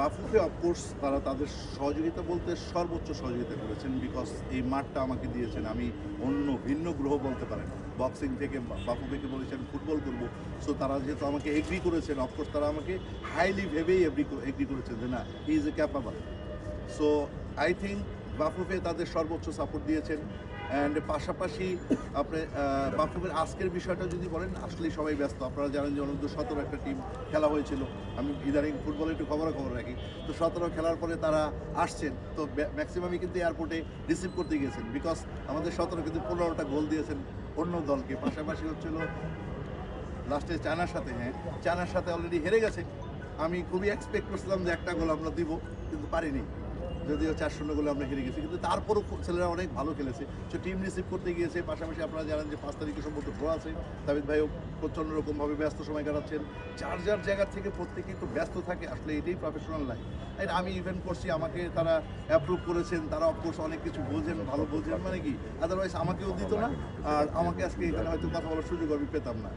Bafufe of course তারা তাদের সহযোগিতা বলতে সর্বোচ্চ সহযোগিতা করেছেন বিকজ এই মাঠটা আমাকে দিয়েছেন। আমি অন্য ভিন্ন গ্রহ বলতে পারেন। বক্সিং থেকে বাফুফেকে বলেছেন ফুটবল করব। সো তারা যেহেতু আমাকে এগ্রি করেছেন অফকোর্স তারা আমাকে হাইলি ভেবেই এগ্রি এগ্রি করেছেন যে না is a capable so I think BAFUFE তাদের সর্বোচ্চ সাপোর্ট দিয়েছেন অ্যান্ড পাশাপাশি আপনি বাফুফের আজকের বিষয়টা যদি বলেন, আসলেই সবাই ব্যস্ত। আপনারা জানেন যে অনন্ত সতেরো একটা টিম খেলা হয়েছিল। আমি ইদানিং ফুটবলে একটু খবর খবর রাখি। তো সতেরো খেলার পরে তারা আসছেন। তো ম্যাক্সিমামই কিন্তু এয়ারপোর্টে রিসিভ করতে গিয়েছেন। বিকজ আমাদের সতেরো কিন্তু পনেরোটা গোল দিয়েছেন অন্য দলকে। পাশাপাশি হচ্ছিল লাস্টে চায়নার সাথে হ্যাঁ চায়নার সাথে অলরেডি হেরে গেছে। আমি খুবই এক্সপেক্ট করছিলাম যে একটা গোল আমরা দিব, কিন্তু পারিনি। যদিও চার শূন্য গোলে আমরা হেরে গেছি, কিন্তু তারপরও ছেলেরা অনেক ভালো খেলেছে। সে টিম রিসিভ করতে গিয়েছে, পাশাপাশি আপনারা জানেন যে পাঁচ তারিখে সম্ভবত ড্র আছে। তাবিদ ভাইও প্রচণ্ড রকমভাবে ব্যস্ত সময় কাটাচ্ছেন। যার যার জায়গা থেকে প্রত্যেকে একটু ব্যস্ত থাকে, আসলে এটাই প্রফেশনাল লাইফ তাই আমি ইভেন্ট করছি, আমাকে তারা অ্যাপ্রুভ করেছেন, তারা অফকোর্স অনেক কিছু বোঝেন, ভালো বোঝেন মানে কি? আদারওয়াইজ আমাকেও দিত না। আর আমাকে আজকে এখানে হয়তো কথা বলার সুযোগ আমি পেতাম না।